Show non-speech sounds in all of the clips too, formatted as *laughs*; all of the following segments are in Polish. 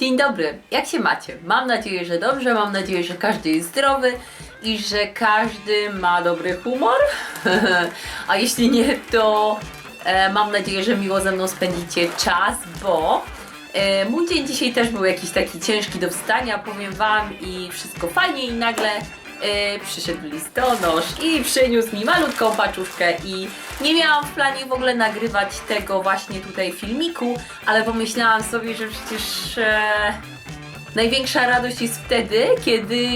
Dzień dobry, jak się macie? Mam nadzieję, że dobrze, mam nadzieję, że każdy jest zdrowy i że każdy ma dobry humor. *laughs* A jeśli nie, to e, mam nadzieję, że miło ze mną spędzicie czas, bo e, mój dzień dzisiaj też był jakiś taki ciężki do wstania, powiem Wam, i wszystko fajnie i nagle e, przyszedł listonosz i przyniósł mi malutką paczuszkę i nie miałam w planie w ogóle nagrywać tego właśnie tutaj filmiku, ale pomyślałam sobie, że przecież e, największa radość jest wtedy, kiedy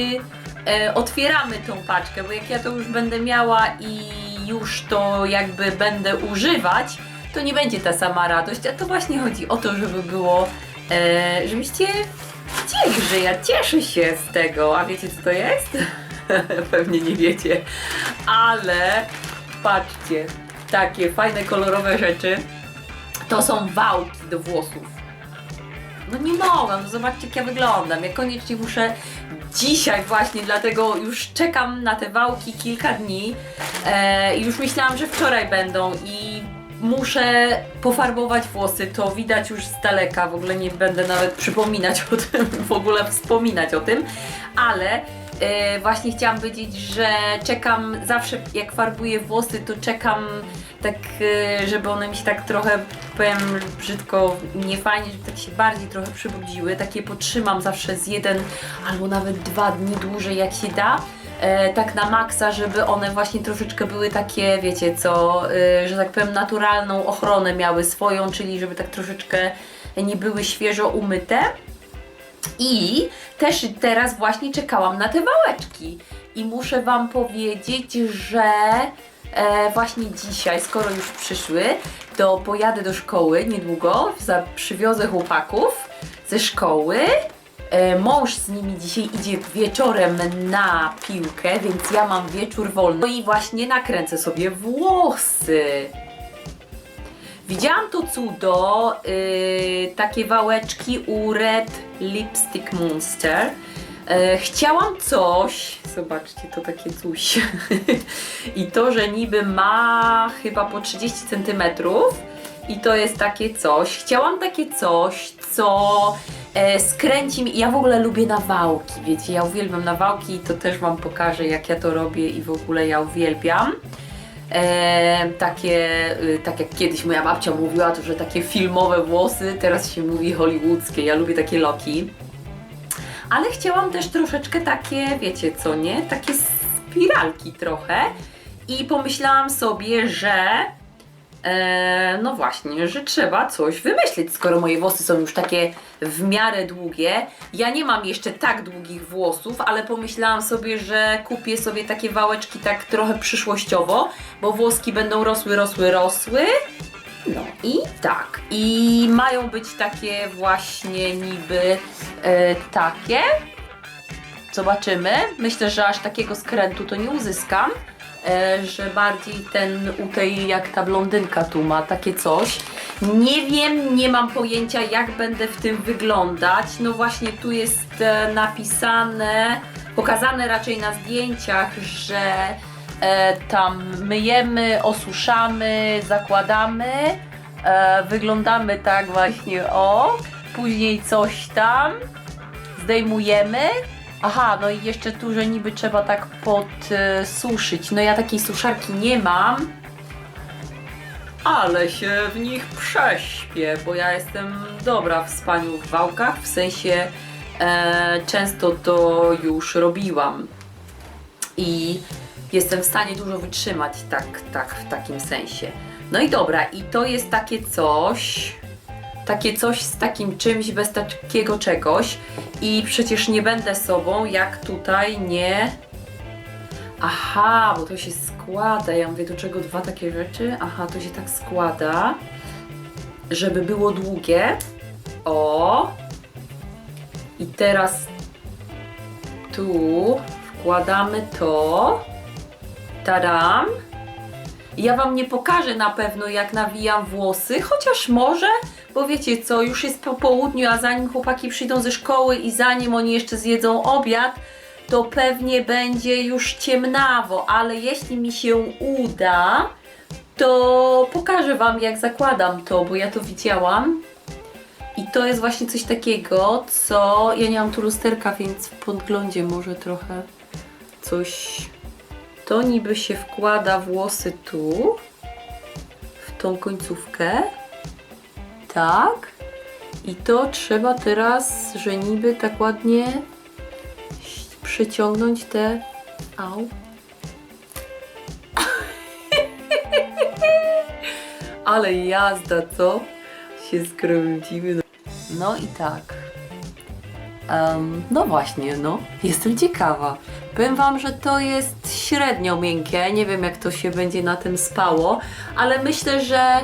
e, otwieramy tą paczkę, bo jak ja to już będę miała i już to jakby będę używać, to nie będzie ta sama radość, a to właśnie chodzi o to, żeby było, e, żebyście widzieli, że ja cieszę się z tego, a wiecie co to jest? *laughs* Pewnie nie wiecie, ale patrzcie, takie fajne, kolorowe rzeczy, to są wałki do włosów. No nie mogę, no zobaczcie jak ja wyglądam. Ja koniecznie muszę dzisiaj właśnie, dlatego już czekam na te wałki kilka dni. E, już myślałam, że wczoraj będą i muszę pofarbować włosy. To widać już z daleka. W ogóle nie będę nawet przypominać o tym, *laughs* w ogóle wspominać o tym, ale e, właśnie chciałam powiedzieć, że czekam zawsze jak farbuję włosy, to czekam tak, e, żeby one mi się tak trochę, powiem brzydko, nie fajnie, żeby tak się bardziej trochę przybudziły. Takie potrzymam zawsze z jeden albo nawet dwa dni dłużej jak się da. E, tak na maksa, żeby one właśnie troszeczkę były takie, wiecie co, że tak powiem naturalną ochronę miały swoją, czyli żeby tak troszeczkę nie były świeżo umyte. I też teraz właśnie czekałam na te wałeczki. I muszę Wam powiedzieć, że e, właśnie dzisiaj, skoro już przyszły, to pojadę do szkoły niedługo, za, przywiozę chłopaków ze szkoły. E, mąż z nimi dzisiaj idzie wieczorem na piłkę, więc ja mam wieczór wolny. No i właśnie nakręcę sobie włosy. Widziałam to cudo, yy, takie wałeczki u Red Lipstick Monster. Yy, chciałam coś, zobaczcie, to takie coś. *laughs* I to, że niby ma chyba po 30 cm. I to jest takie coś. Chciałam takie coś, co e, skręci mi. Ja w ogóle lubię nawałki, wiecie, ja uwielbiam nawałki i to też Wam pokażę, jak ja to robię i w ogóle ja uwielbiam. E, takie, y, tak jak kiedyś moja babcia mówiła, to że takie filmowe włosy, teraz się mówi hollywoodzkie. Ja lubię takie loki. Ale chciałam też troszeczkę takie, wiecie co nie? Takie spiralki trochę. I pomyślałam sobie, że e, no właśnie, że trzeba coś wymyślić, skoro moje włosy są już takie w miarę długie. Ja nie mam jeszcze tak długich włosów, ale pomyślałam sobie, że kupię sobie takie wałeczki tak trochę przyszłościowo, bo włoski będą rosły, rosły, rosły. No i tak. I mają być takie właśnie niby e, takie. Zobaczymy. Myślę, że aż takiego skrętu to nie uzyskam. E, że bardziej ten u tej, jak ta blondynka tu ma, takie coś. Nie wiem, nie mam pojęcia, jak będę w tym wyglądać. No właśnie tu jest e, napisane, pokazane raczej na zdjęciach, że e, tam myjemy, osuszamy, zakładamy. Wyglądamy tak właśnie, o. Później coś tam zdejmujemy. Aha, no i jeszcze tu, że niby trzeba tak podsuszyć. No ja takiej suszarki nie mam. Ale się w nich prześpię, bo ja jestem dobra w spaniu w wałkach, w sensie e, często to już robiłam. I jestem w stanie dużo wytrzymać, tak, tak, w takim sensie. No i dobra, i to jest takie coś, takie coś z takim czymś, bez takiego czegoś. I przecież nie będę sobą, jak tutaj nie. Aha, bo to się składa. Ja mówię, do czego dwa takie rzeczy? Aha, to się tak składa, żeby było długie. O. I teraz tu wkładamy to. Tadam. Ja Wam nie pokażę na pewno, jak nawijam włosy, chociaż może, bo wiecie co, już jest po południu, a zanim chłopaki przyjdą ze szkoły i zanim oni jeszcze zjedzą obiad, to pewnie będzie już ciemnawo, ale jeśli mi się uda, to pokażę Wam, jak zakładam to, bo ja to widziałam. I to jest właśnie coś takiego, co ja nie mam tu lusterka, więc w podglądzie może trochę coś. To niby się wkłada włosy tu, w tą końcówkę. Tak. I to trzeba teraz, że niby tak ładnie przyciągnąć te. Au. *laughs* Ale jazda, co? Się skręcimy. No i tak. Em, no właśnie, no. Jestem ciekawa. Powiem Wam, że to jest średnio miękkie. Nie wiem, jak to się będzie na tym spało, ale myślę, że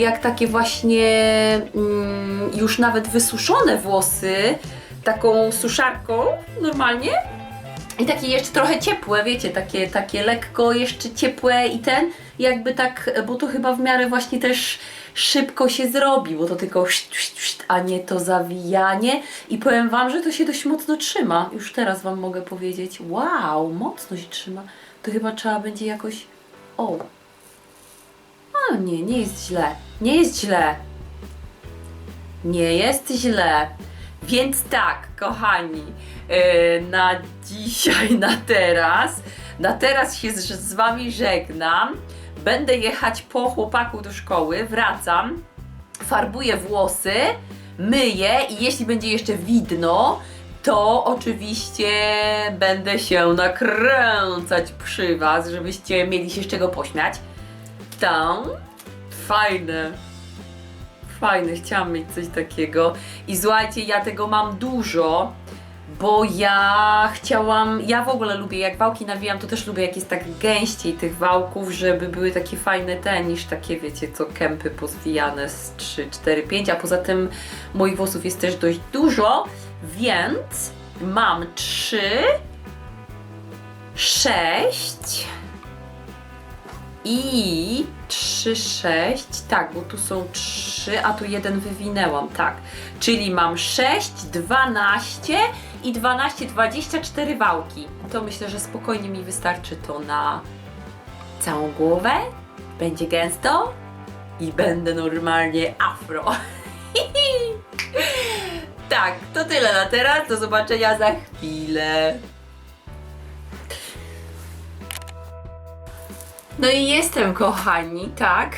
jak takie właśnie mm, już nawet wysuszone włosy, taką suszarką normalnie, i takie jeszcze trochę ciepłe, wiecie, takie, takie lekko jeszcze ciepłe i ten, jakby tak, bo to chyba w miarę właśnie też szybko się zrobi, bo to tylko szt, szt, szt, a nie to zawijanie. I powiem Wam, że to się dość mocno trzyma. Już teraz Wam mogę powiedzieć, wow, mocno się trzyma. To chyba trzeba będzie jakoś, o. A nie, nie jest źle, nie jest źle. Nie jest źle. Więc tak, kochani, yy, na dzisiaj, *laughs* na teraz, na teraz się z, z Wami żegnam. Będę jechać po chłopaku do szkoły, wracam, farbuję włosy, myję i jeśli będzie jeszcze widno, to oczywiście będę się nakręcać przy Was, żebyście mieli się z czego pośmiać. Tam, fajne. Fajne, chciałam mieć coś takiego. I słuchajcie, ja tego mam dużo, bo ja chciałam, ja w ogóle lubię, jak wałki nawijam, to też lubię jak jest tak gęściej tych wałków, żeby były takie fajne te, niż takie, wiecie, co kępy pozwijane z 3, 4, 5, a poza tym moich włosów jest też dość dużo, więc mam 3, 6, i 3, 6, tak, bo tu są 3, a tu jeden wywinęłam, tak. Czyli mam 6, 12 i 12, 24 wałki. To myślę, że spokojnie mi wystarczy to na całą głowę. Będzie gęsto i będę normalnie afro. *laughs* tak, to tyle na teraz. Do zobaczenia za chwilę. No i jestem, kochani, tak.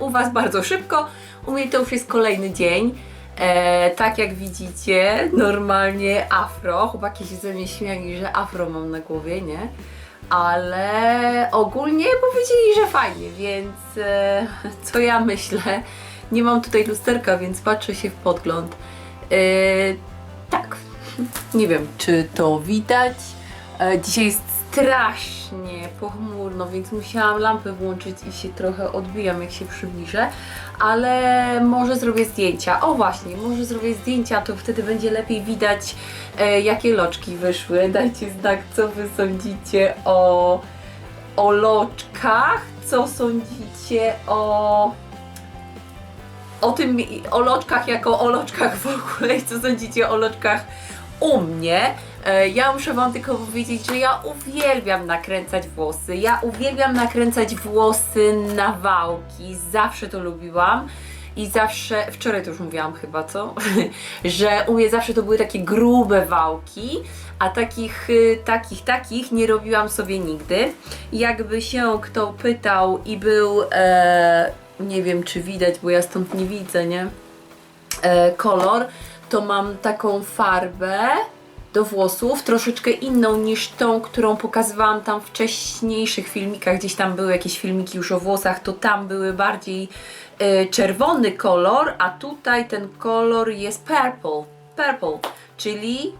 U Was bardzo szybko. U mnie to już jest kolejny dzień. E, tak jak widzicie, normalnie afro. Chłopaki się ze mnie śmiali, że afro mam na głowie, nie? Ale ogólnie powiedzieli, że fajnie, więc e, co ja myślę? Nie mam tutaj lusterka, więc patrzę się w podgląd. E, tak, nie wiem, czy to widać. E, dzisiaj jest strasznie pochmurno, więc musiałam lampę włączyć i się trochę odbijam, jak się przybliżę. Ale może zrobię zdjęcia. O właśnie, może zrobię zdjęcia, to wtedy będzie lepiej widać, e, jakie loczki wyszły. Dajcie znak, co wy sądzicie o, o loczkach, co sądzicie o o tym, o loczkach jako o loczkach w ogóle i co sądzicie o loczkach u mnie. E, Ja muszę Wam tylko powiedzieć, że ja uwielbiam nakręcać włosy. Ja uwielbiam nakręcać włosy na wałki. Zawsze to lubiłam. I zawsze, wczoraj to już mówiłam chyba, co? *laughs* że u mnie zawsze to były takie grube wałki, a takich, y, takich, takich nie robiłam sobie nigdy. Jakby się kto pytał i był, e, nie wiem czy widać, bo ja stąd nie widzę, nie? e, kolor, to mam taką farbę do włosów, troszeczkę inną niż tą, którą pokazywałam tam w wcześniejszych filmikach, gdzieś tam były jakieś filmiki już o włosach, to tam były bardziej e, czerwony kolor, a tutaj ten kolor jest purple, purple, czyli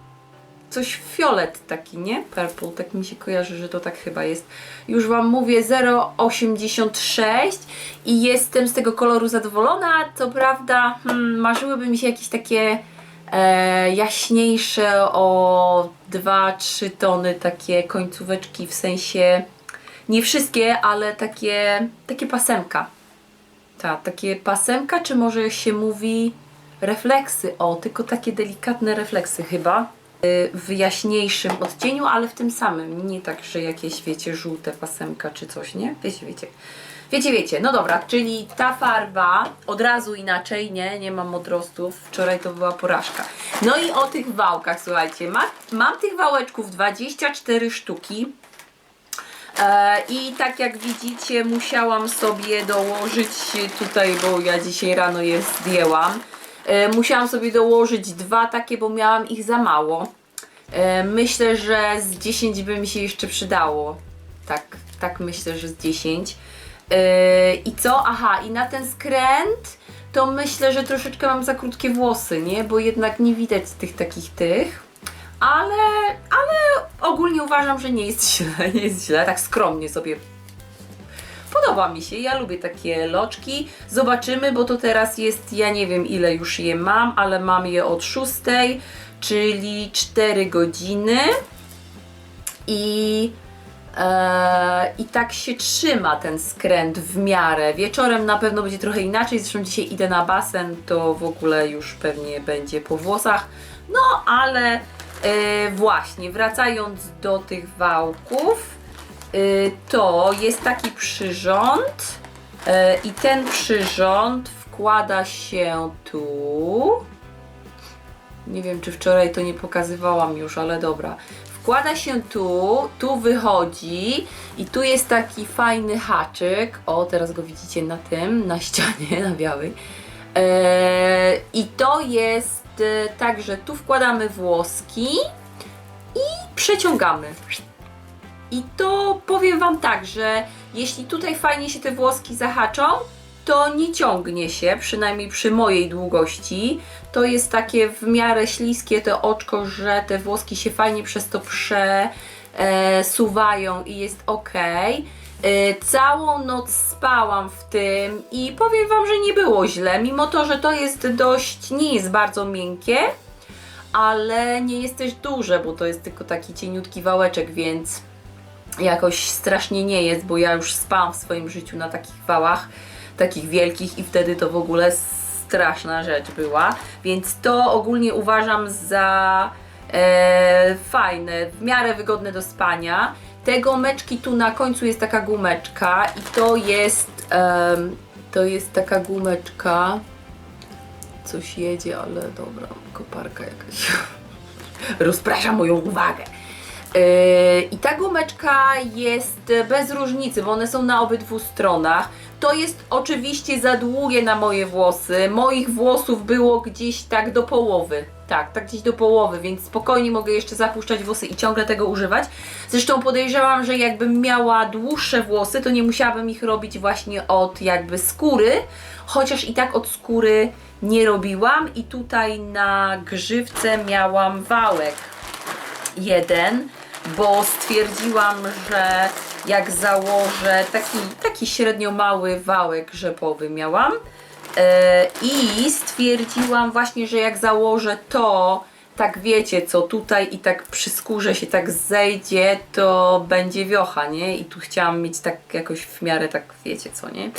coś fiolet taki, nie? Purple, tak mi się kojarzy, że to tak chyba jest. Już Wam mówię 0,86 i jestem z tego koloru zadowolona. Co prawda, hmm, marzyłyby mi się jakieś takie jaśniejsze o 2-3 tony takie końcóweczki, w sensie nie wszystkie, ale takie, takie pasemka. Tak, takie pasemka, czy może się mówi refleksy? O, tylko takie delikatne refleksy chyba y, w jaśniejszym odcieniu, ale w tym samym. Nie tak, że jakieś, wiecie, żółte pasemka czy coś, nie? Wiecie, wiecie. Wiecie, wiecie, no dobra, czyli ta farba od razu inaczej, nie, nie mam odrostów, wczoraj to była porażka. No i o tych wałkach, słuchajcie, ma, mam tych wałeczków 24 sztuki. E, I tak jak widzicie, musiałam sobie dołożyć tutaj, bo ja dzisiaj rano je zdjęłam. E, musiałam sobie dołożyć dwa takie, bo miałam ich za mało. E, myślę, że z 10 by mi się jeszcze przydało. Tak, tak myślę, że z 10. E, I co? Aha, i na ten skręt to myślę, że troszeczkę mam za krótkie włosy, nie? Bo jednak nie widać tych takich tych. Ale, ale ogólnie uważam, że nie jest *laughs* źle, nie jest źle, tak skromnie sobie Podoba mi się, ja lubię takie loczki. Zobaczymy, bo to teraz jest, ja nie wiem ile już je mam, ale mam je od 6, czyli 4 godziny. I, I tak się trzyma ten skręt w miarę. Wieczorem na pewno będzie trochę inaczej, zresztą dzisiaj idę na basen, to w ogóle już pewnie będzie po włosach. No ale e, właśnie, wracając do tych wałków, y, to jest taki przyrząd y, i ten przyrząd wkłada się tu. Nie wiem, czy wczoraj to nie pokazywałam już, ale dobra. Wkłada się tu, tu wychodzi i tu jest taki fajny haczyk. O, teraz go widzicie na tym, na ścianie, *laughs* na białej. Eee, I to jest e, tak, że tu wkładamy włoski i przeciągamy. I to powiem Wam tak, że jeśli tutaj fajnie się te włoski zahaczą, to nie ciągnie się, przynajmniej przy mojej długości. To jest takie w miarę śliskie to oczko, że te włoski się fajnie przez to przesuwają i jest ok. E, Całą noc spałam w tym i powiem Wam, że nie było źle, mimo to, że to jest dość, nie jest bardzo miękkie, ale nie jest też duże, bo to jest tylko taki cieniutki wałeczek, więc jakoś strasznie nie jest, bo ja już spałam w swoim życiu na takich wałach, takich wielkich i wtedy to w ogóle straszna rzecz była, więc to ogólnie uważam za e, fajne, w miarę wygodne do spania. Te gumeczki tu na końcu jest taka gumeczka i to jest em, to jest taka gumeczka coś jedzie, ale dobra, koparka jakaś *laughs* rozprasza moją uwagę. Yy, I ta gumeczka jest bez różnicy, bo one są na obydwu stronach. To jest oczywiście za długie na moje włosy. Moich włosów było gdzieś tak do połowy. Tak, tak gdzieś do połowy, więc spokojnie mogę jeszcze zapuszczać włosy i ciągle tego używać. Zresztą podejrzewam, że jakbym miała dłuższe włosy, to nie musiałabym ich robić właśnie od jakby skóry, chociaż i tak od skóry nie robiłam. I tutaj na grzywce miałam wałek jeden, bo stwierdziłam, że jak założę taki, taki średnio mały wałek rzepowy miałam e, i stwierdziłam właśnie, że jak założę to, tak wiecie co, tutaj i tak przy skórze się tak zejdzie, to będzie wiocha, nie? I tu chciałam mieć tak jakoś w miarę tak wiecie co, nie?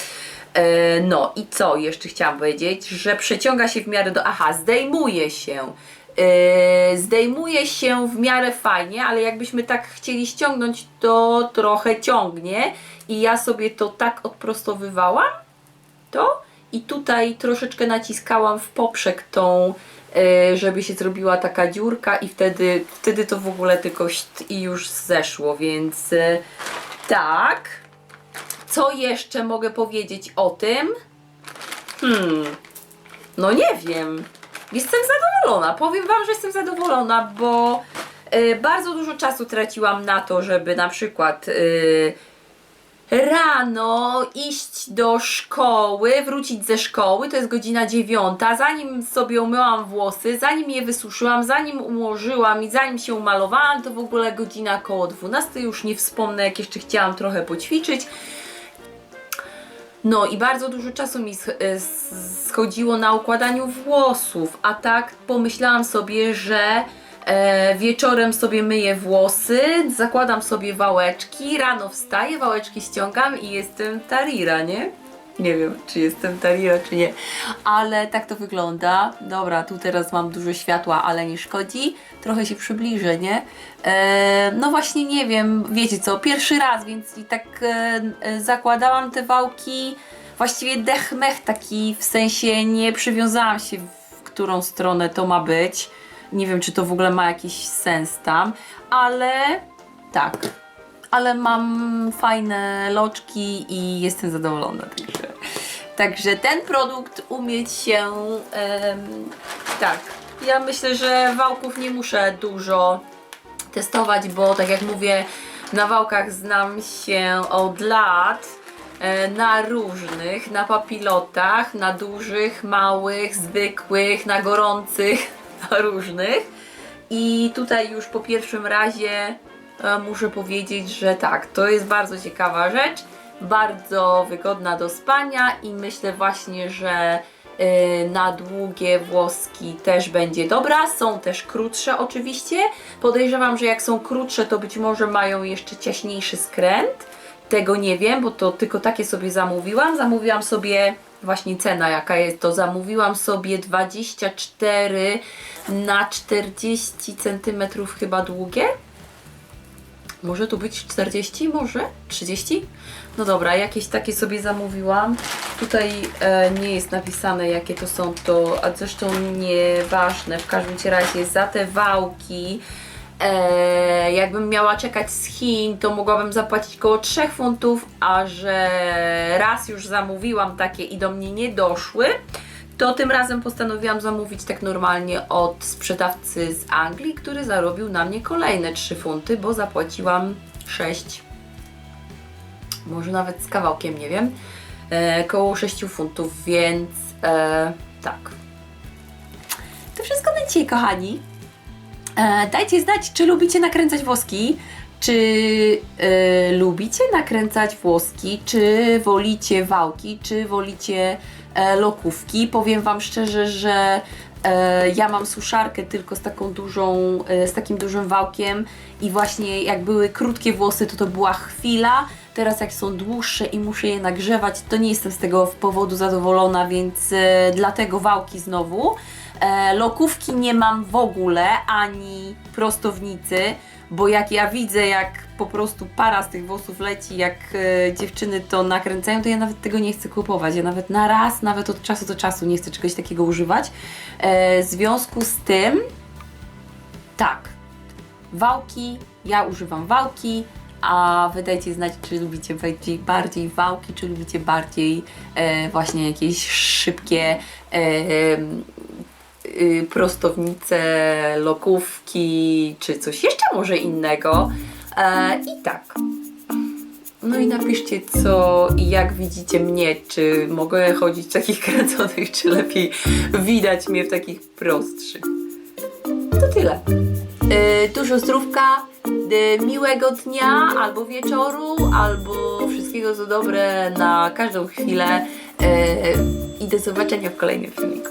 E, No i co jeszcze chciałam powiedzieć, że przeciąga się w miarę do. Aha, zdejmuje się. Yy, zdejmuje się w miarę fajnie, ale jakbyśmy tak chcieli ściągnąć, to trochę ciągnie. I ja sobie to tak odprostowywałam, to i tutaj troszeczkę naciskałam w poprzek tą, yy, żeby się zrobiła taka dziurka, i wtedy, wtedy to w ogóle tylko i już zeszło, więc yy, tak. Co jeszcze mogę powiedzieć o tym? Hmm, no nie wiem. Jestem zadowolona. Powiem Wam, że jestem zadowolona, bo y, bardzo dużo czasu traciłam na to, żeby na przykład y, rano iść do szkoły, wrócić ze szkoły, to jest godzina dziewiąta, zanim sobie umyłam włosy, zanim je wysuszyłam, zanim ułożyłam i zanim się umalowałam, to w ogóle godzina koło 12, już nie wspomnę, jak jeszcze chciałam trochę poćwiczyć. No i bardzo dużo czasu mi s- schodziło na układaniu włosów, a tak pomyślałam sobie, że e, wieczorem sobie myję włosy, zakładam sobie wałeczki, rano wstaję, wałeczki ściągam i jestem tarira, nie? Nie wiem, czy jestem Dalila, czy nie. Ale tak to wygląda. Dobra, tu teraz mam dużo światła, ale nie szkodzi. Trochę się przybliżę, nie? E, no właśnie nie wiem, wiecie co, pierwszy raz, więc i tak e, e, zakładałam te wałki. Właściwie dech-mech taki, w sensie nie przywiązałam się w którą stronę to ma być. Nie wiem, czy to w ogóle ma jakiś sens tam, ale tak. Ale mam fajne loczki i jestem zadowolona. Także, także ten produkt umieć się. tak. Ja myślę, że wałków nie muszę dużo testować, bo tak jak mówię, na wałkach znam się od lat. e, Na różnych, na papilotach, na dużych, małych, zwykłych, na gorących, *laughs* na różnych. I tutaj już po pierwszym razie e, muszę powiedzieć, że tak, to jest bardzo ciekawa rzecz, bardzo wygodna do spania i myślę właśnie, że e, na długie włoski też będzie dobra. Są też krótsze oczywiście. Podejrzewam, że jak są krótsze, to być może mają jeszcze ciaśniejszy skręt. Tego nie wiem, bo to tylko takie sobie zamówiłam. Zamówiłam sobie właśnie cena jaka jest, to zamówiłam sobie 24 na 40 cm chyba długie. Może tu być 40, może? 30? No dobra, jakieś takie sobie zamówiłam. Tutaj e, nie jest napisane jakie to są to, a zresztą nieważne. W każdym razie za te wałki e, jakbym miała czekać z Chin, to mogłabym zapłacić około 3 funtów, a że raz już zamówiłam takie i do mnie nie doszły, to tym razem postanowiłam zamówić tak normalnie od sprzedawcy z Anglii, który zarobił na mnie kolejne 3 funty, bo zapłaciłam 6. Może nawet z kawałkiem, nie wiem. E, koło 6 funtów, więc e, tak. To wszystko na dzisiaj, kochani. E, dajcie znać, czy lubicie nakręcać włoski, czy e, lubicie nakręcać włoski, czy wolicie wałki, czy wolicie e, lokówki. Powiem Wam szczerze, że e, ja mam suszarkę tylko z taką dużą, e, z takim dużym wałkiem i właśnie jak były krótkie włosy, to to była chwila. Teraz jak są dłuższe i muszę je nagrzewać, to nie jestem z tego powodu zadowolona, więc e, dlatego wałki znowu. E, lokówki nie mam w ogóle, ani prostownicy, bo jak ja widzę, jak po prostu para z tych włosów leci, jak e, dziewczyny to nakręcają, to ja nawet tego nie chcę kupować. Ja nawet na raz, nawet od czasu do czasu nie chcę czegoś takiego używać. W związku z tym, tak, wałki, ja używam wałki, a wy dajcie znać, czy lubicie bardziej, bardziej wałki, czy lubicie bardziej e, właśnie jakieś szybkie e, y, prostownice, lokówki, czy coś jeszcze może innego. E, I tak. No i napiszcie co i jak widzicie mnie, czy mogę chodzić w takich *laughs* kręconych, czy lepiej widać mnie w takich prostszych. To tyle. E, dużo zdrówka, e, miłego dnia, albo wieczoru, albo wszystkiego co dobre na każdą chwilę e, i do zobaczenia w kolejnym filmiku.